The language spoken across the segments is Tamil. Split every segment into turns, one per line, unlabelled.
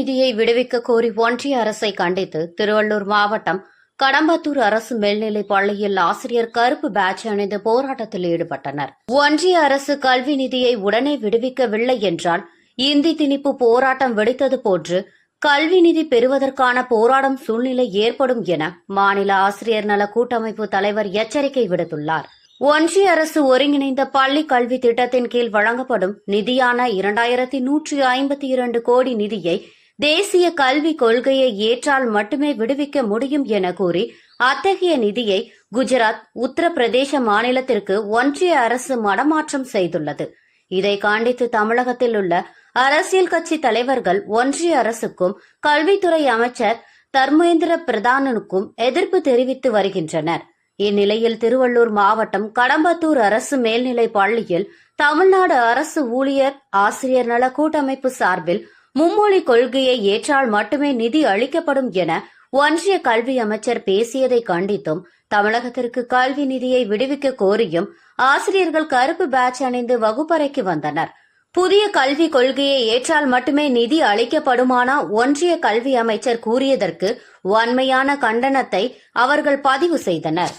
நிதியை விடுவிக்க கோரி ஒன்றிய அரசை கண்டித்து திருவள்ளூர் மாவட்டம் கடம்பத்தூர் அரசு மேல்நிலைப் பள்ளியில் ஆசிரியர் கருப்பு பேட்ச் அணிந்து போராட்டத்தில் ஈடுபட்டனர். ஒன்றிய அரசு கல்வி நிதியை உடனே விடுவிக்கவில்லை என்றால் இந்தி திணிப்பு போராட்டம் வெடித்தது போன்று கல்வி நிதி பெறுவதற்கான போராடும் சூழ்நிலை ஏற்படும் என மாநில ஆசிரியர் நல கூட்டமைப்பு தலைவர் எச்சரிக்கை விடுத்துள்ளார். ஒன்றிய அரசு ஒருங்கிணைந்த பள்ளி கல்வி திட்டத்தின் கீழ் வழங்கப்படும் நிதியான இரண்டாயிரத்தி நூற்றி ஐம்பத்தி இரண்டு கோடி நிதியை தேசிய கல்விக் கொள்கையை ஏற்றால் மட்டுமே விடுவிக்க முடியும் என கூறி அத்தகைய நிதியை குஜராத் உத்தரப்பிரதேச மாநிலத்திற்கு ஒன்றிய அரசு மடமாற்றம் செய்துள்ளது. இதை காண்பித்து தமிழகத்தில் உள்ள அரசியல் கட்சி தலைவர்கள் ஒன்றிய அரசுக்கும் கல்வித்துறை அமைச்சர் தர்மேந்திர பிரதானனுக்கும் எதிர்ப்பு தெரிவித்து வருகின்றனர். இந்நிலையில் திருவள்ளூர் மாவட்டம் கடம்பத்தூர் அரசு மேல்நிலைப் பள்ளியில் தமிழ்நாடு அரசு ஊழியர் ஆசிரியர் நல கூட்டமைப்பு சார்பில் மும்மொழி கொள்கையை ஏற்றால் மட்டுமே நிதி அளிக்கப்படும் என ஒன்றிய கல்வி அமைச்சர் பேசியதை கண்டித்தும் தமிழகத்திற்கு கல்வி நிதியை விடுவிக்க கோரியும் ஆசிரியர்கள் கருப்பு பேட்ச் அணிந்து வகுப்பறைக்கு வந்தனர். புதிய கல்வி கொள்கையை ஏற்றால் மட்டுமே நிதி அளிக்கப்படுமானா ஒன்றிய கல்வி அமைச்சர் கூறியதற்கு வன்மையான கண்டனத்தை அவர்கள் பதிவு செய்தனர்.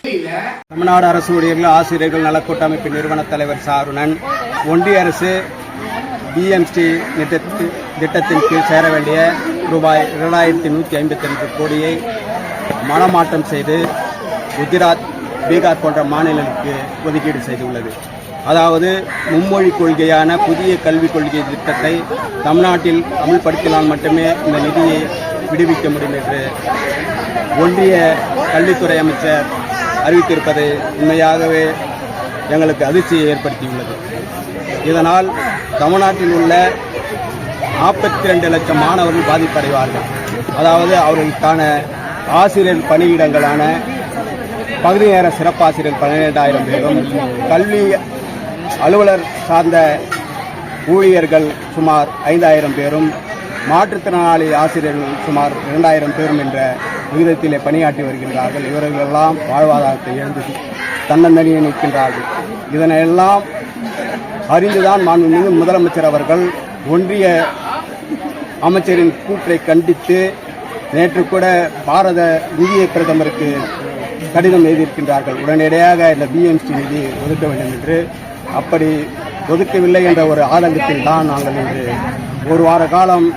தமிழ்நாடு அரசு ஊழியர்கள் ஆசிரியர்கள் நலக்கூட்டமைப்பு நிறுவன தலைவர் சாருணன் ஒன்றிய அரசு பிஎம்சி திட்டத்தின் கீழ் சேர வேண்டிய ரூபாய் இரண்டாயிரத்தி நூற்றி ஐம்பத்தி ரெண்டு கோடியை மனமாற்றம் செய்து குஜராத் பீகார் போன்ற மாநிலங்களுக்கு ஒதுக்கீடு செய்துள்ளது. அதாவது மும்மொழி கொள்கையான புதிய கல்விக் கொள்கை திட்டத்தை தமிழ்நாட்டில் அமல்படுத்தினால் மட்டுமே இந்த நிதியை விடுவிக்க முடியும் என்று ஒன்றிய கல்வித்துறை அமைச்சர் அறிவித்திருப்பது உண்மையாகவே எங்களுக்கு அதிர்ச்சியை ஏற்படுத்தியுள்ளது. இதனால் தமிழ்நாட்டில் உள்ள நாற்பத்தி ரெண்டு லட்சம் மாணவர்கள் பாதிப்படைவார்கள். அதாவது அவர்களுக்கான ஆசிரியர் பணியிடங்களான பகுதி நேர சிறப்பாசிரியர் பன்னிரெண்டாயிரம் பேரும் கல்வி அலுவலர் சார்ந்த ஊழியர்கள் சுமார் ஐந்தாயிரம் பேரும் மாற்றுத்திறனாளி ஆசிரியர்கள் சுமார் இரண்டாயிரம் பேரும் என்ற விகிதத்திலே பணியாற்றி வருகின்றார்கள். இவர்களெல்லாம் வாழ்வாதாரத்தை இழந்து தன்னந்தனியே நிற்கின்றார்கள். இதனையெல்லாம் அறிந்துதான் மாண்புமிகு முதலமைச்சர் அவர்கள் ஒன்றிய அமைச்சரின் கூற்றை கண்டித்து நேற்று கூட பாரத நிதியை பிரதமருக்கு கடிதம் எழுதியிருக்கின்றார்கள். உடனடியாக இந்த பிஎம்சி நிதி ஒதுக்க வேண்டும் என்று. அப்படி ஒதுக்கவில்லை என்ற ஒரு ஆதங்கத்தில் தான் நாங்கள் இன்று ஒரு வார காலம்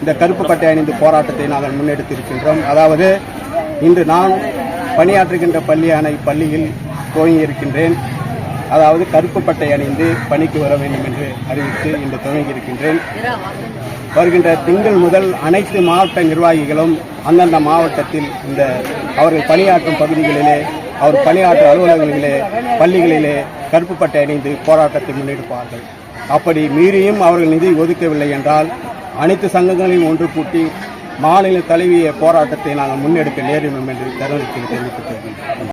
இந்த கருப்பு பட்டை அணிந்து போராட்டத்தை நாங்கள் முன்னெடுத்திருக்கின்றோம். அதாவது இன்று நான் பணியாற்றுகின்ற பள்ளியான இப்பள்ளியில் துவங்கியிருக்கின்றேன். அதாவது கருப்பு பட்டை அணிந்து பணிக்கு வர வேண்டும் என்று அறிவித்து இன்று துவங்கியிருக்கின்றேன் வருகின்ற திங்கள் முதல் அனைத்து மாவட்ட நிர்வாகிகளும் அந்தந்த மாவட்டத்தில் இந்த அவர்கள் பணியாற்றும் பகுதிகளிலே அவர் பணியாற்றும் அலுவலகங்களிலே பள்ளிகளிலே கருப்பு பட்டை அணிந்து போராட்டத்தை முன்னெடுப்பார்கள். அப்படி மீறியும் அவர்கள் நிதி ஒதுக்கவில்லை என்றால் அனைத்து சங்கங்களையும் ஒன்று கூட்டி மாநில தழுவிய போராட்டத்தை நாங்கள் முன்னெடுக்க நேரிடும் என்று தருணத்தில் தெரிவித்துக் கொள்கிறேன்.